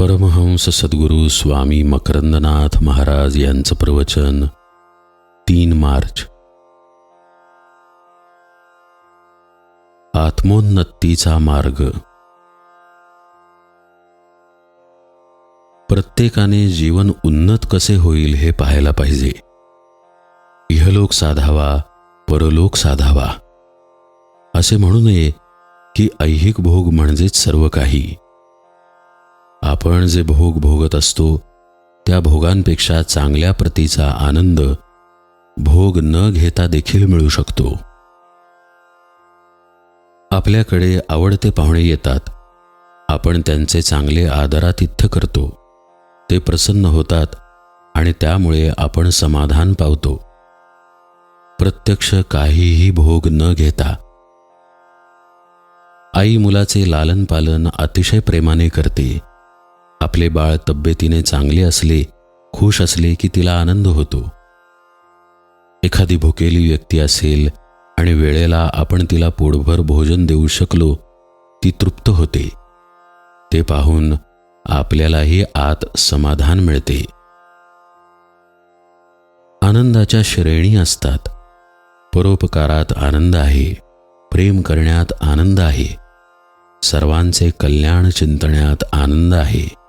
परमहंस सद्गुरू स्वामी मकरंदनाथ महाराज यांचं प्रवचन तीन मार्च. आत्मोन्नतीचा मार्ग. प्रत्येकाने जीवन उन्नत कसे होईल हे पाहायला पाहिजे. इहलोक साधावा परलोक साधावा. असे म्हणू नये की ऐहिक भोग म्हणजेच सर्व काही. आपण जे भोग भोगत असतो त्या भोगांपेक्षा चांगल्या प्रतीचा आनंद भोग न घेता देखील मिळू शकतो. आपल्याकडे आवडते पाहुणे येतात. आपण त्यांचे चांगले आदरातिथ्य करतो. ते प्रसन्न होतात आणि त्यामुळे आपण समाधान पावतो. प्रत्यक्ष काहीही भोग न घेता. आई मुलाचे लालन पालन अतिशय प्रेमाने करते. आपले बाळ तब्येतीने चांगले असले खुश असले की तिला आनंद होतो. एखादी भुकेली व्यक्ती असेल आणि वेळेला आपण तिला पोटभर भोजन देऊ शकलो ती तृप्त होते. ते पाहून आपल्यालाही आत समाधान मिळते. आनंदाच्या श्रेणी असतात. परोपकारात आनंद आहे प्रेम करण्यात आनंद आहे. सर्वांचे कल्याण चिंतण्यात आनंद आहे.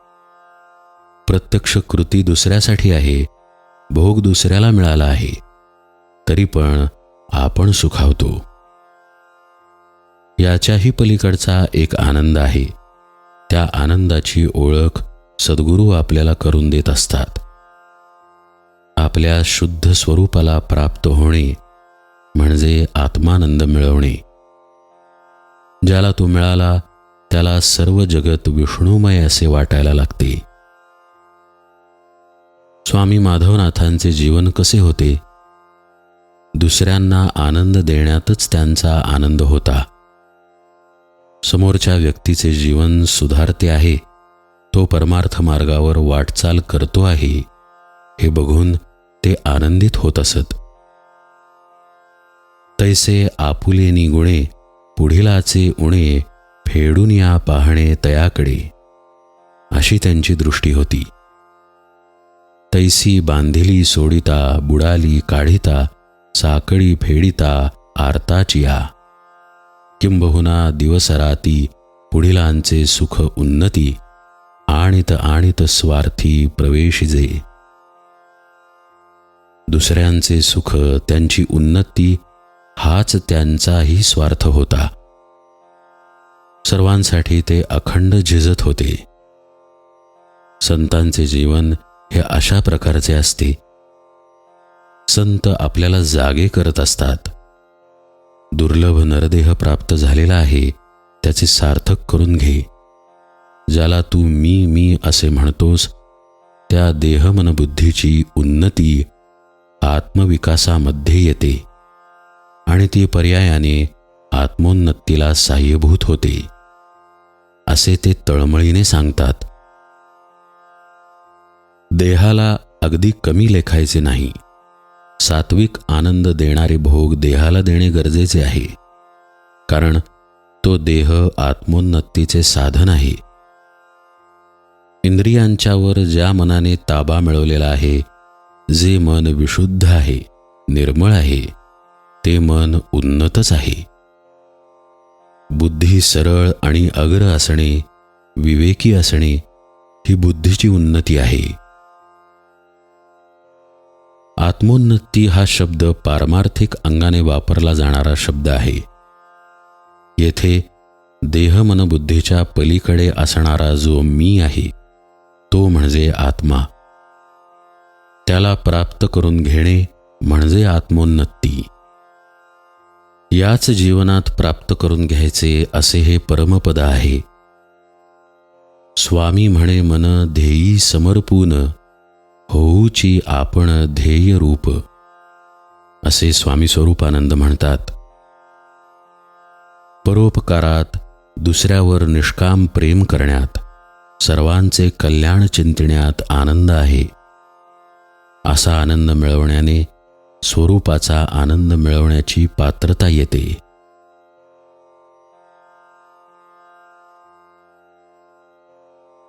प्रत्यक्ष कृती दुसऱ्यासाठी आहे भोग दुसऱ्याला मिळाला आहे तरी पण आपण सुखावतो. याच्याही पलीकडचा एक आनंद आहे. त्या आनंदाची ओळख सद्गुरू आपल्याला करून देत असतात. आपल्या शुद्ध स्वरूपाला प्राप्त होणे म्हणजे आत्मानंद मिळवणे. ज्याला तो मिळाला त्याला सर्व जगत विष्णुमय असे वाटायला लागते. स्वामी माधवनाथांचे जीवन कसे होते? दुसऱ्यांना आनंद देण्यातच त्यांचा आनंद होता. समोरच्या व्यक्तीचे जीवन सुधारते आहे. तो परमार्थ मार्गावर वाटचाल करतो आहे. हे बघून ते आनंदित होत असत. तैसे आपुले निगुणे पुढीलाचे उणे फेडून या पाहणे तयाकडे. अशी त्यांची दृष्टी होती. तैसी बांधिली सोडिता बुडाली काढिता साकळी फेडिता आरताचिया किंबहुना दिवसराती पुढीलांचे सुख उन्नती आणित आणित स्वार्थी प्रवेशिजे. दुसऱ्यांचे सुख त्यांची उन्नती हाच त्यांचाही स्वार्थ होता. सर्वांसाठी ते अखंड झिजत होते. संतांचे जीवन हे अशा प्रकारचे असते. संत आपल्याला जागे करत असतात. दुर्लभ नरदेह प्राप्त झालेला आहे त्याचे सार्थक करून घे. ज्याला तू मी मी असे म्हणतोस त्या देहमनबुद्धीची उन्नती आत्मविकासामध्ये येते. आणि ती पर्यायाने आत्मोन्नतीला साह्यभूत होते. असे ते तळमळीने सांगतात. देहाला अगदी कमी लेखायचे नाही. सात्विक आनंद देणारे भोग देहाला देणे गरजेचे आहे. कारण तो देह आत्मोन्नतीचे साधन आहे. इंद्रियांच्यावर ज्या मनाने ताबा मिळवलेला आहे जे मन विशुद्ध आहे निर्मळ आहे ते मन उन्नतच आहे. बुद्धी सरळ आणि अग्र असणे विवेकी असणे ही बुद्धीची उन्नती आहे. आत्मोन्नती हा शब्द पारमार्थिक अंगाने वापरला जाणारा शब्द आहे. येथे देह मनबुद्धीच्या पलीकडे असणारा जो मी आहे तो म्हणजे आत्मा. त्याला प्राप्त करून घेणे म्हणजे आत्मोन्नती. याच जीवनात प्राप्त करून घ्यायचे असे हे परमपद आहे. स्वामी म्हणे मन ध्येयी समर्पून होऊची आपण ध्येय रूप असे स्वामी स्वरूपानंद म्हणतात. परोपकारात दुसऱ्यावर निष्काम प्रेम करण्यात सर्वांचे कल्याण चिंतण्यात आनंद आहे. असा आनंद मिळवण्याने स्वरूपाचा आनंद मिळवण्याची पात्रता येते.